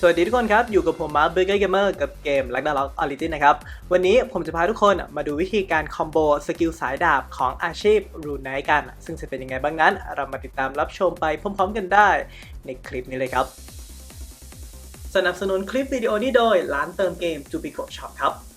สวัสดีทุกคนครับ อยู่กับผมมาร์คเบเกอร์เกมเมอร์กับเกมลักดาล็อกออริจินนะครับ วันนี้ผมจะพาทุกคนมาดูวิธีการคอมโบสกิลสายดาบของอาชีพรูนไนกัน ซึ่งจะเป็นยังไงบ้างนั้น เรามาติดตามรับชมไปพร้อมๆกันได้ในคลิปนี้เลยครับ สนับสนุนคลิปวิดีโอนี้โดยร้านเติมเกมจูปิโกช็อปครับ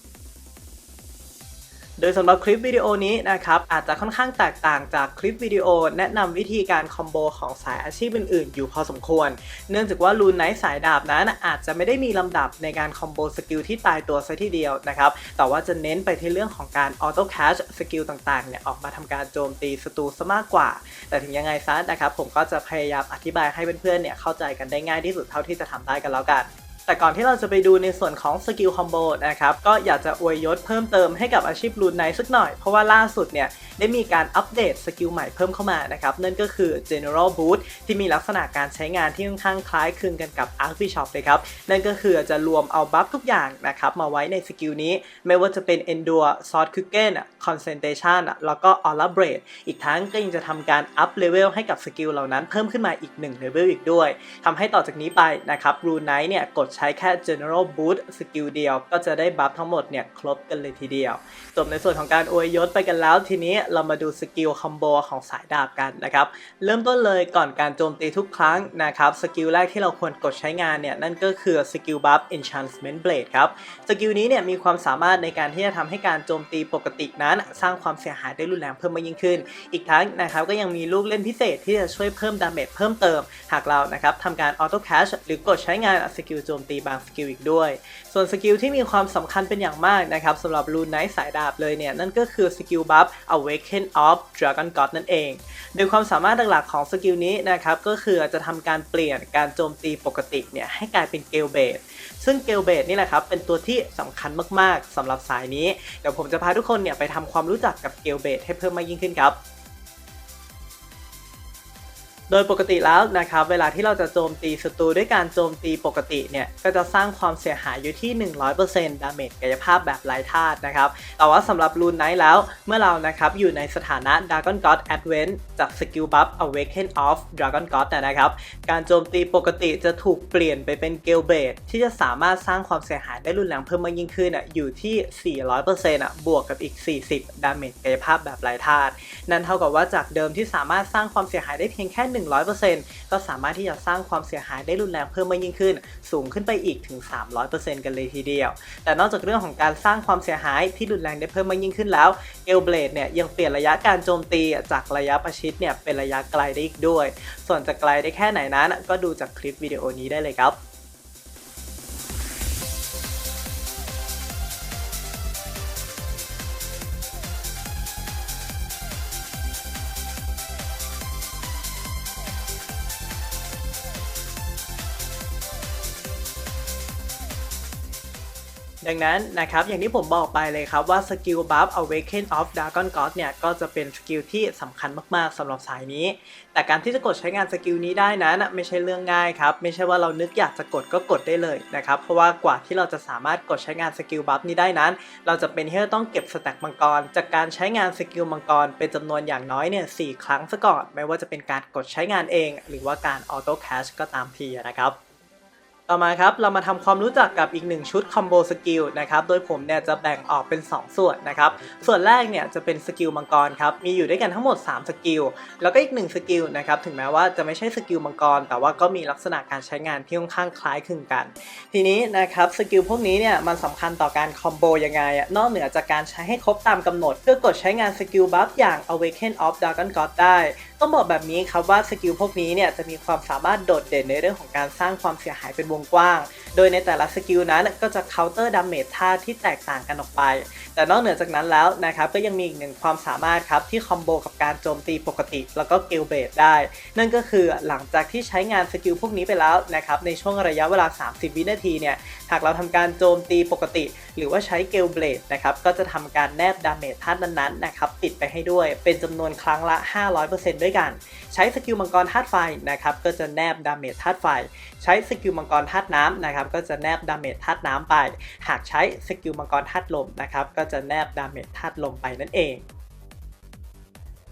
โดยสำหรับคลิปวิดีโอนี้นะครับอาจจะค่อนข้างแตกต่างจากคลิปวิดีโอ แนะนำวิธีการคอมโบของสายอาชีพอื่นๆ อยู่พอสมควร เนื่องจากว่าลูนไนท์สายดาบนั้นอาจจะไม่ได้มีลำดับในการคอมโบสกิลที่ตายตัวซะทีเดียวนะครับแต่ว่าจะเน้นไปที่เรื่องของการออโต้แคชสกิลต่างๆเนี่ยออกมาทำการโจมตีศัตรูซะมากกว่า แต่ถึงยังไงซะนะครับผมก็จะพยายามอธิบายให้เพื่อนๆเนี่ยเข้าใจกันได้ง่ายที่สุดเท่าที่จะทำได้กันแล้วกัน แต่ก่อนที่เราจะไปดูในส่วนของสกิลคอมโบนะครับ ก็อยากจะอวยยศเพิ่มเติมให้กับอาชีพรูนไนสักหน่อย เพราะว่าล่าสุดเนี่ย ได้มีการอัปเดตสกิลใหม่เพิ่มเข้ามานะครับ นั่นก็คือ General Boost ที่มีลักษณะการใช้งานที่ค่อนข้างคล้ายคลึงกันกับ Archbishop เลยครับ นั่นก็คือจะรวมเอาบัฟทุกอย่างนะครับ มาไว้ในสกิลนี้ ไม่ว่าจะเป็น Endure Sword c u g e n Concentration แล้วก็ Aura Blade อีกทั้งก็ยังจะทำการอัพเลเวลให้กับสกิลเหล่านั้นเพิ่มขึ้นมาอีก1เลเวลอีกด้วยทำให้ต่อจากนี้ไปนะครับ Rune Knight เนี่ยกดใช้แค่ General Boost สกิลเดียว ก็จะได้บัฟทั้งหมดเนี่ยครบกันเลยทีเดียว จบในส่วนของการอวยยศไปกันแล้ว ทีนี้เรามาดูสกิลคอมโบของสายดาบกันนะครับ เริ่มต้นเลยก่อนการโจมตีทุกครั้งนะครับสกิลแรกที่เราควรกดใช้งานเนี่ยนั่นก็คือสกิลบัฟ Enchantment Blade ครับสกิลนี้เนี่ยมีความสามารถในการที่จะทำให้การโจมตีปกตินั้น สร้างความเสียหายได้รุนแรงเพิ่มมากยิ่งขึ้น อีกทั้งนะครับก็ยังมีลูกเล่นพิเศษที่จะช่วยเพิ่มดาเมจเพิ่มเติม หากเรานะครับทำการออโต้แคชหรือกดใช้งานสกิลโจมตีบางสกิลอีกด้วย ส่วนสกิลที่มีความสำคัญเป็นอย่างมากนะครับสำหรับรูนไนท์สายดาบเลยเนี่ย นั่นก็คือสกิลบัฟ Awaken of Dragon God นั่นเอง โดยความสามารถหลักๆของสกิลนี้นะครับก็คือจะทำการเปลี่ยนการโจมตีปกติเนี่ยให้กลายเป็นเกลเบดซึ่งเกลเบดนี่แหละครับเป็นตัวที่สำคัญมากๆสำหรับสายนี้ เดี๋ยวผมจะพาทุกคนเนี่ยไปทำความรู้จักกับเกลเบดให้เพิ่มมากยิ่งขึ้นครับ โดยปกติแล้วนะครับเวลาที่เราจะโจมตีศัตรูด้วยการโจมตีปกติเนี่ยก็จะสร้างความเสียหายอยู่ที่ 100%ดาเมจกายภาพแบบไร้ธาตุนะครับแต่ว่าสำหรับรูนไนท์แล้วเมื่อเรานะครับอยู่ในสถานะ Dragon God Advent จากสกิลบัฟ Awaken of Dragon God นะครับการโจมตีปกติจะถูกเปลี่ยนไปเป็นเกลเบดที่จะสามารถสร้างความเสียหายได้รุนแรงเพิ่มมากยิ่งขึ้นอะอยู่ที่ 400%อะบวกกับอีก 40ดาเมจกายภาพแบบไร้ธาตุนั่นเท่ากับว่าจากเดิมที่สามารถสร้างความเสียหายได้เพียงแค่100%ก็สามารถที่จะสร้างความเสียหายได้รุนแรงเพิ่มมากยิ่งขึ้น สูงขึ้นไปอีกถึง 300%กันเลยทีเดียว แต่นอกจากเรื่องของการสร้างความเสียหายที่รุนแรงได้เพิ่มมากยิ่งขึ้นแล้วเกลเบลดเนี่ยยังเปลี่ยนระยะการโจมตีจากระยะประชิดเนี่ยเป็นระยะไกลได้อีกด้วย ส่วนจะไกลได้แค่ไหนนั้นก็ดูจากคลิปวิดีโอนี้ได้เลยครับ ดังนั้นนะครับอย่างที่ผมบอกไปเลยครับว่าสกิลบัฟ Awaken of Dragon God เนี่ยก็จะเป็นสกิลที่สำคัญมากๆสำหรับสายนี้ แต่การที่จะกดใช้งานสกิลนี้ได้นั้นไม่ใช่เรื่องง่ายครับไม่ใช่ว่าเรานึกอยากจะกดก็กดได้เลยนะครับเพราะว่ากว่าที่เราจะสามารถกดใช้งานสกิลบัฟนี้ได้นั้น เราจะเป็นที่จะต้องเก็บสแต็กมังกร จากการใช้งานสกิลมังกร เป็นจำนวนอย่างน้อยเนี่ยสครั้งซะก่อนไม่ว่าจะเป็นการกดใช้งานเอง หรือว่าการออโต้แคชก็ตามทีนะครับ ต่อมาครับเรามาทำความรู้จักกับอีกหนึ่งชุดคอมโบสกิลนะครับโดยผมเนี่ยจะแบ่งออกเป็น 2 ส่วนนะครับส่วนแรกเนี่ยจะเป็นสกิลมังกรครับมีอยู่ด้วยกันทั้งหมด 3 สกิล แล้วก็อีก 1 สกิลนะครับถึงแม้ว่าจะไม่ใช่สกิลมังกร แต่ว่าก็มีลักษณะการใช้งานที่ค่อนข้างคล้ายคลึงกัน ทีนี้นะครับสกิลพวกนี้เนี่ยมันสำคัญต่อการคอมโบยังไงอะนอกเหนือจากการใช้ให้ครบตามกำหนด เพื่อกดใช้งานสกิลบัฟอย่าง Awaken of Dragon God ได้ ต้องบอกแบบนี้ครับว่าสกิลพวกนี้เนี่ยจะมีความสามารถโดดเด่นในเรื่องของการสร้างความเสียหายเป็นวงกว้าง โดยในแต่ละสกิลนั้นก็จะ counter damage ท่าที่แตกต่างกันออกไป แต่นอกเหนือจากนั้นแล้วนะครับก็ยังมีอีกหนึ่งความสามารถครับที่คอมโบกับการโจมตีปกติ แล้วก็เกลเบดได้ นั่นก็คือหลังจากที่ใช้งานสกิลพวกนี้ไปแล้วนะครับในช่วงระยะเวลา 30 วินาทีเนี่ยหากเราทำการโจมตีปกติ หรือว่าใช้เกลเบดนะครับก็จะทำการแนบดาเมจท่านั้นๆนะครับติดไปให้ด้วยเป็นจำนวนครั้งละ 500%ด้วยกัน ใช้สกิลมังกรธาตุไฟนะครับก็จะแนบดาเมจธาตุไฟ ใช้สกิลมังกรธาตุน้ำนะครับก็จะแนบดาเมจธาตุน้ำไป หากใช้สกิลมังกรธาตุลมนะครับก็จะแนบดาเมจธาตุลมไปนั่นเอง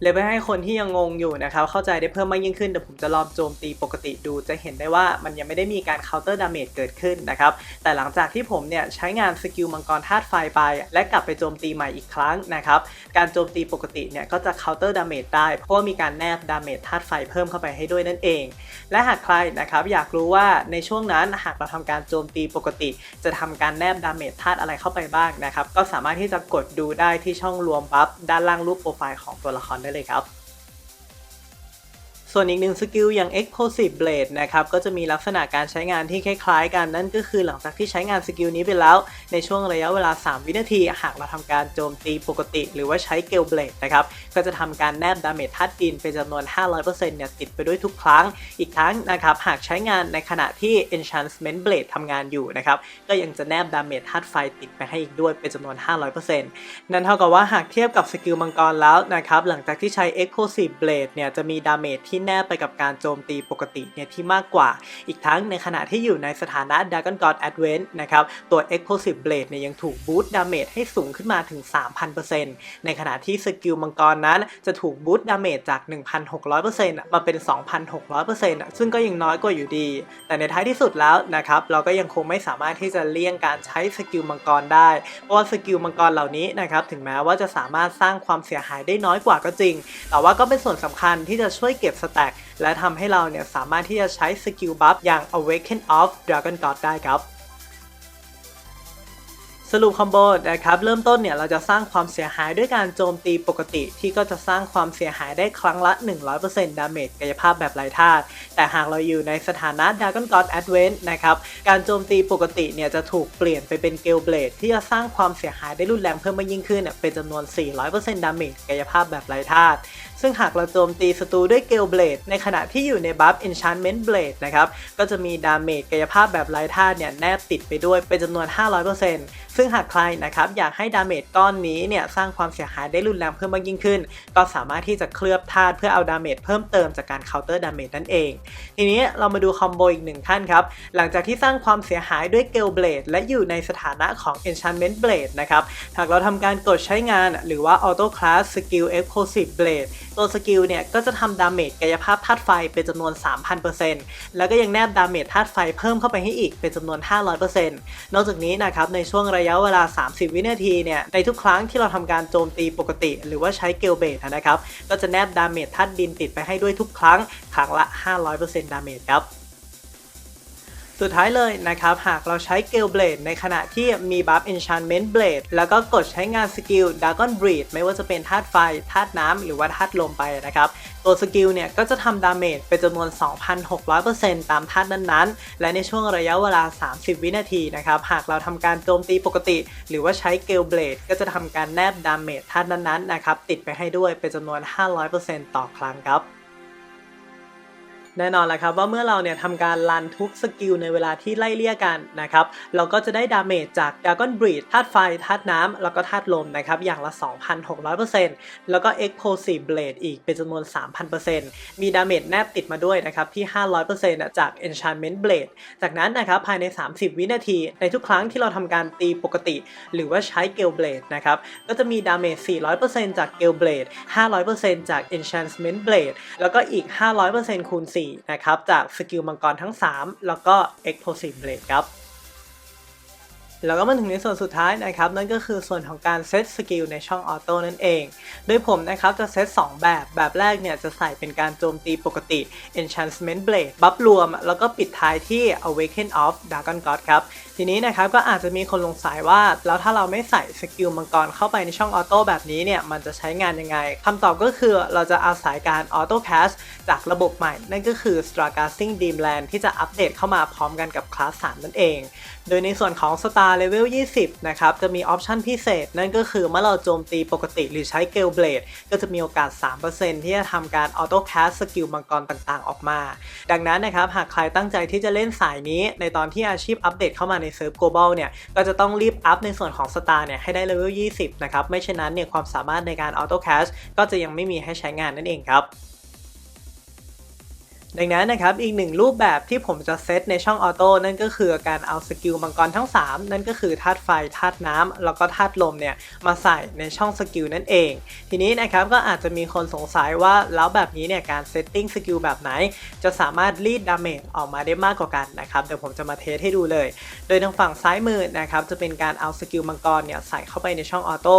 เลยไปให้คนที่ยังงงอยู่นะครับ เข้าใจได้เพิ่มมากยิ่งขึ้น เดี๋ยวผมจะลองโจมตีปกติดูจะเห็นได้ว่ามันยังไม่ได้มีการ counter damage เกิดขึ้นนะครับ แต่หลังจากที่ผมเนี่ยใช้งานสกิลมังกรธาตุไฟไป และกลับไปโจมตีใหม่อีกครั้งนะครับ การโจมตีปกติเนี่ยก็จะ counter damage ได้ เพราะว่ามีการแนบ damage ธาตุไฟเพิ่มเข้าไปให้ด้วยนั่นเอง และหากใครนะครับอยากรู้ว่าในช่วงนั้นหากเราทำการโจมตีปกติ จะทำการแนบ damage ธาตุอะไรเข้าไปบ้างนะครับก็สามารถที่จะกดดูได้ที่ช่องรวมบัฟด้านล่างรูปโปรไฟล์ของตัวละครได้เลยครับ ส่วนอีกหนึ่งสกิลอย่าง Explosive Blade นะครับก็จะมีลักษณะการใช้งานที่คล้ายๆกันนั่นก็คือหลังจากที่ใช้งานสกิลนี้ไปแล้ว ในช่วงระยะเวลา 3 วินาที หากเราทำการโจมตีปกติ หรือว่าใช้เกลเบลดนะครับก็จะทำการแนบดาเมจธาตุดินเป็นจำนวน 500%เนี่ยติดไปด้วยทุกครั้ง อีกทั้งนะครับหากใช้งานในขณะที่ Enchantment Blade ทำงานอยู่นะครับก็ยังจะแนบดาเมจธาตุไฟติดไปให้อีกด้วยเป็นจำนวน 500%นั่นเท่ากับว่าหากเทียบกับสกิลมังกรแล้วนะครับหลังจากที่ใช้ Explosive Blade เนี่ยจะมีดาเมจที่แนบไปกับการโจมตีปกติเนี่ยที่มากกว่า อีกทั้งในขณะที่อยู่ในสถานะ Dragon God Advent นะครับ ตัว Explosive Blade เนี่ยยังถูกบูตดาเมจให้สูงขึ้นมาถึง 3,000%ในขณะที่สกิลมังกรนั้นจะถูกบูตดาเมจจาก 1,600%มาเป็น 2,600%ซึ่งก็ยังน้อยกว่าอยู่ดี แต่ในท้ายที่สุดแล้วนะครับเราก็ยังคงไม่สามารถที่จะเลี่ยงการใช้สกิลมังกรได้ เพราะว่าสกิลมังกรเหล่านี้นะครับถึงแม้ว่าจะสามารถสร้างความเสียหายได้น้อยกว่าก็จริง แต่ว่าก็เป็นส่วนสำคัญที่จะช่วยเก็บสแต็กและทำให้เราเนี่ยสามารถที่จะใช้สกิลบัฟอย่าง Awaken of Dragon God ได้ครับสรุปคอมโบนะครับเริ่มต้นเนี่ยเราจะสร้างความเสียหายด้วยการโจมตีปกติ ที่ก็จะสร้างความเสียหายได้ครั้งละ 100%ดาเมจกายภาพแบบไร้ธาตุแต่หากเราอยู่ในสถานะ Dragon God Advent นะครับการโจมตีปกติเนี่ยจะถูกเปลี่ยนไปเป็นเกลเบลดที่จะสร้างความเสียหายได้รุนแรงเพิ่มมากยิ่งขึ้น เป็นจำนวน 400%ดาเมจกายภาพแบบไร้ธาตุ ซึ่งหากเราโจมตีศัตรูด้วยเกลเบลดในขณะที่อยู่ในบัฟ Enchantment Blade นะครับ ก็จะมีดาเมจกายภาพแบบไร้ธาตุเนี่ยแนบติดไปด้วยเป็นจำนวน 500%ซึ่งหากใครนะครับอยากให้ดาเมจก้อนนี้เนี่ยสร้างความเสียหายได้รุนแรงเพิ่มมากยิ่งขึ้น ก็สามารถที่จะเคลือบธาตุเพื่อเอาดาเมจเพิ่มเติมจากการเคาน์เตอร์ดาเมจนั่นเอง ทีนี้เรามาดูคอมโบอีกหนึ่งขั้นครับ หลังจากที่สร้างความเสียหายด้วยเกลเบลดและอยู่ในสถานะของ Enchantment Blade นะครับ หากเราทำการกดใช้งานหรือว่า Auto Class Skill Explosive Blade ตัวสกิลเนี่ยก็จะทำดาเมจกายภาพธาตุไฟเป็นจำนวน 3,000%แล้วก็ยังแนบดาเมจธาตุไฟเพิ่มเข้าไปให้อีกเป็นจำนวน 500%นอกจากนี้นะครับในช่วงระยะเวลา 30 วินาทีเนี่ยในทุกครั้งที่เราทำการโจมตีปกติ หรือว่าใช้เกลเบทนะครับก็จะแนบดาเมจธาตุดินติดไปให้ด้วยทุกครั้งครั้งละ 500%ดาเมจครับ สุดท้ายเลยนะครับ หากเราใช้เกลเบลดในขณะที่มีบัฟ Enchantment Blade แล้วก็กดใช้งานสกิล Dragon Breed ไม่ว่าจะเป็นธาตุไฟธาตุน้ำหรือว่าธาตุลมไปนะครับ ตัวสกิลเนี่ยก็จะทำดาเมจเป็นจำนวน 2,600%ตามธาตุนั้นๆ และในช่วงระยะเวลา 30 วินาทีนะครับ หากเราทำการโจมตีปกติ หรือว่าใช้เกลเบลดก็จะทำการแนบดาเมจธาตุนั้นๆนะครับติดไปให้ด้วยเป็นจำนวน 500%ต่อครั้งครับ แน่นอนแหละครับว่าเมื่อเราเนี่ยทำการลันทุกสกิลในเวลาที่ไล่เลี่ยกันนะครับ เราก็จะได้ดาเมจจาก Dragon Breed ธาตุไฟธาตุน้ำ แล้วก็ธาตุลมนะครับ อย่างละ 2,600%แล้วก็ Explosive Blade อีกเป็นจำนวน 3,000%มีดาเมจแนบติดมาด้วยนะครับ ที่ 500%จาก Enchantment Blade จากนั้นนะครับภายใน 30 วินาที ในทุกครั้งที่เราทำการตีปกติ หรือว่าใช้ Gale Blade นะครับ ก็จะมีดาเมจ 400%จาก Gale Blade 500%จาก Enchantment Blade แล้วก็อีก 500%คูณ4นะครับ จากสกิลมังกรทั้ง 3 แล้วก็ Explosive Blade ครับ แล้วก็มาถึงในส่วนสุดท้ายนะครับ นั่นก็คือส่วนของการเซตสกิลในช่องออโต้นั่นเอง โดยผมนะครับจะเซต2 แบบ แบบแรกเนี่ยจะใส่เป็นการโจมตีปกติ Enchantment Blade บัฟรวม แล้วก็ปิดท้ายที่ Awaken of Dragon God ครับ ทีนี้นะครับก็อาจจะมีคนสงสัยว่า แล้วถ้าเราไม่ใส่สกิลมังกรเข้าไปในช่องออโต้แบบนี้เนี่ยมันจะใช้งานยังไงคำตอบก็คือเราจะอาศัยการออโต้แคสจากระบบใหม่ นั่นก็คือ Stargazing Dreamland ที่จะอัปเดตเข้ามาพร้อมกันกับคลาส3นั่นเอง โดยในส่วนของ Star Level 20 นะครับ จะมีออปชันพิเศษ นั่นก็คือเมื่อเราโจมตีปกติหรือใช้เกลเบลดก็จะมีโอกาส 3%ที่จะทำการออโต้แคสสกิลมังกรต่างๆ ออกมา ดังนั้นนะครับ หากใครตั้งใจที่จะเล่นสายนี้ ในตอนที่อาชีพอัปเดตเข้ามาในเซิร์ฟ global เนี่ย ก็จะต้องรีบอัพในส่วนของ Star เนี่ยให้ได้เลเวล 20 นะครับ ไม่เช่นนั้นเนี่ยความสามารถในการออโต้แคสก็จะยังไม่มีให้ใช้งานนั่นเองครับ ดังนั้นนะครับอีกหนึ่งรูปแบบที่ผมจะเซตในช่องออโต้นั่นก็คือการเอาสกิลมังกรทั้ง 3 นั่นก็คือธาตุไฟธาตุน้ำแล้วก็ธาตุลมเนี่ยมาใส่ในช่องสกิลนั่นเอง ทีนี้นะครับก็อาจจะมีคนสงสัยว่าแล้วแบบนี้เนี่ยการเซตติ้งสกิลแบบไหน จะสามารถรีดดาเมจออกมาได้มากกว่ากันนะครับเดี๋ยวผมจะมาเทสให้ดูเลย โดยทางฝั่งซ้ายมือนะครับจะเป็นการเอาสกิลมังกรเนี่ยใส่เข้าไปในช่องออโต้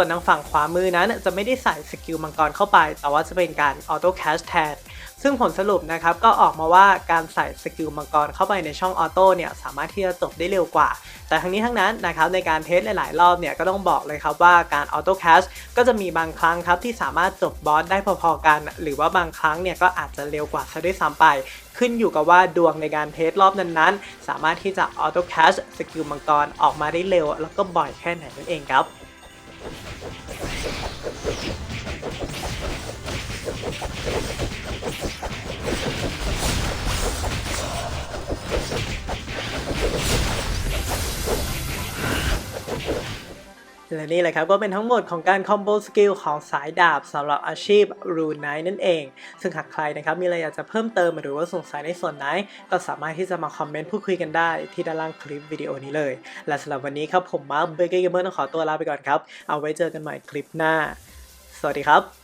ส่วนทางฝั่งขวามือนั้นจะไม่ได้ใส่สกิลมังกรเข้าไป แต่ว่าจะเป็นการออโต้แคชแทน ซึ่งผลสรุปนะครับก็ออกมาว่าการใส่สกิลมังกรเข้าไปในช่องออโต้เนี่ยสามารถที่จะจบได้เร็วกว่า แต่ทั้งนี้ทั้งนั้นนะครับในการเทสหลาย ๆ รอบเนี่ยก็ต้องบอกเลยครับว่าการออโต้แคชก็จะมีบางครั้งครับที่สามารถจบบอสได้พอ ๆ กัน หรือว่าบางครั้งเนี่ยก็อาจจะเร็วกว่าซะด้วยซ้ำไปขึ้นอยู่กับว่าดวงในการเทสรอบนั้นๆ สามารถที่จะออโต้แคชสกิลมังกรออกมาได้เร็ว แล้วก็บ่อยแค่ไหนนั่นเองครับ และนี่แหละครับก็เป็นทั้งหมดของการคอมโบสกิลของสายดาบสำหรับอาชีพรูนไนนั่นเอง ซึ่งหากใครนะครับมีอะไรอยากจะเพิ่มเติมหรือว่าสงสัยในส่วนไหน ก็สามารถที่จะมาคอมเมนต์พูดคุยกันได้ที่ด้านล่างคลิปวิดีโอนี้เลย และสำหรับวันนี้ครับผมมาร์คเบเกอร์เกมเมอร์ต้องขอตัวลาไปก่อนครับ เอาไว้เจอกันใหม่คลิปหน้า สวัสดีครับ